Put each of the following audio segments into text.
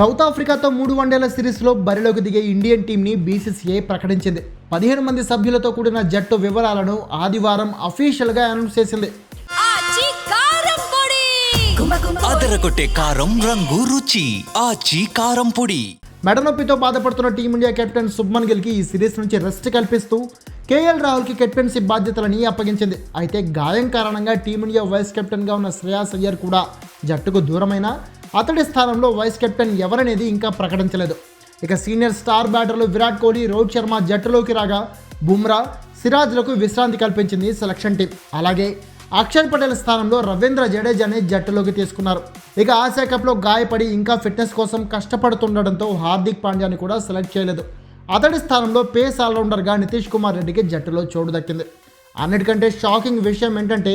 South ఆఫ్రికాతో మూడు వన్డేల సిరీస్లో బరిలోకి దిగే ఇండియన్ టీంని బీసీసీఐ ప్రకటించింది. పదిహేను మంది సభ్యులతో కూడిన జట్టు వివరాలను ఆదివారం అఫీషియల్గా అనౌన్స్ చేసింది. అదరగొట్టే కారం రంగు రుచి. ఆచి కారం పొడి. మెడనొప్పితో బాధపడుతున్న టీమిండియా కెప్టెన్ శుభ్మన్ గిల్కి ఈ సిరీస్ నుంచి రెస్ట్ కల్పిస్తూ కేఎల్ రాహుల్కి కెప్టెన్సీ బాధ్యతలని అప్పగించింది. అయితే గాయం కారణంగా టీమిండియా వైస్ కెప్టెన్గా ఉన్న శ్రేయాస్ అయ్యర్ కూడా జట్టుకు దూరమైన అతడి స్థానంలో వైస్ కెప్టెన్ ఎవరనేది ఇంకా ప్రకటించలేదు. ఇక సీనియర్ స్టార్ బ్యాటర్లు విరాట్ కోహ్లీ రోహిత్ శర్మ జట్టులోకి రాగా బుమ్రా సిరాజ్లకు విశ్రాంతి కల్పించింది సెలక్షన్ టీం. అలాగే అక్షర్ పటేల్ స్థానంలో రవీంద్ర జడేజాని జట్టులోకి తీసుకున్నారు. ఇక ఆసియా కప్లో గాయపడి ఇంకా ఫిట్నెస్ కోసం కష్టపడుతుండడంతో హార్దిక్ పాండ్యాని కూడా సెలెక్ట్ చేయలేదు. అతడి స్థానంలో పేస్ ఆల్రౌండర్గా నితీష్ కుమార్ రెడ్డికి జట్టులో చోటు దక్కింది. అన్నిటికంటే షాకింగ్ విషయం ఏంటంటే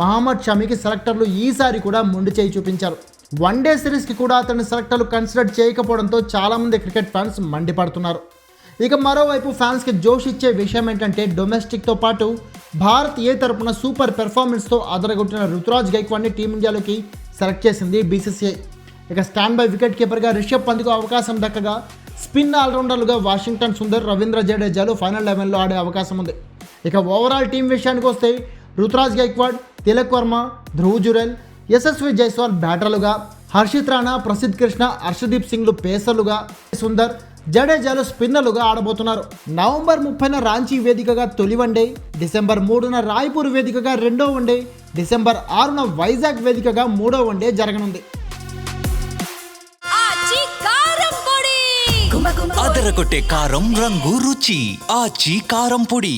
మహమ్మద్ షమీకి సెలెక్టర్లు ఈసారి కూడా మొండి చేయి చూపించారు. వన్ డే సిరీస్కి కూడా అతని సెలెక్టర్లు కన్సిడర్ చేయకపోవడంతో చాలామంది క్రికెట్ ఫ్యాన్స్ మండిపడుతున్నారు. ఇక మరోవైపు ఫ్యాన్స్కి జోష్ ఇచ్చే విషయం ఏంటంటే డొమెస్టిక్తో పాటు భారత్ ఏ తరపున సూపర్ పెర్ఫార్మెన్స్తో అదరగొట్టిన రుతురాజ్ గైక్వాడ్ని టీమిండియాలోకి సెలెక్ట్ చేసింది బీసీసీఐ ఇక స్టాండ్ బై వికెట్ కీపర్గా రిషబ్ పంత్కు అవకాశం దక్కగా స్పిన్ ఆల్రౌండర్లుగా వాషింగ్టన్ సుందర్ రవీంద్ర జడేజాలు ఫైనల్ లెవెన్లో ఆడే అవకాశం ఉంది. ఇక ఓవరాల్ టీం విషయానికి వస్తే రుతురాజ్ గైక్వాడ్ తిలక్ వర్మ ధ్రువ్ జురెల్ యశస్వి జైస్వాల్ బ్యాటర్లుగా హర్షిత్ రాణా ప్రసిద్ధ్ కృష్ణ హర్షదీప్ సింగ్లు పేసర్లుగా సుందర్ జడేజాలు స్పిన్నర్లుగా ఆడబోతున్నారు. నవంబర్ ముప్పైన రాంచీ వేదికగా తొలి వన్డే డిసెంబర్ మూడున రాయ్పూర్ వేదికగా రెండో వన్డే డిసెంబర్ ఆరున వైజాగ్ వేదికగా మూడో వన్డే జరగనుంది. అదరగొట్టే కారం రంగు రుచి. ఆచి కారం పొడి.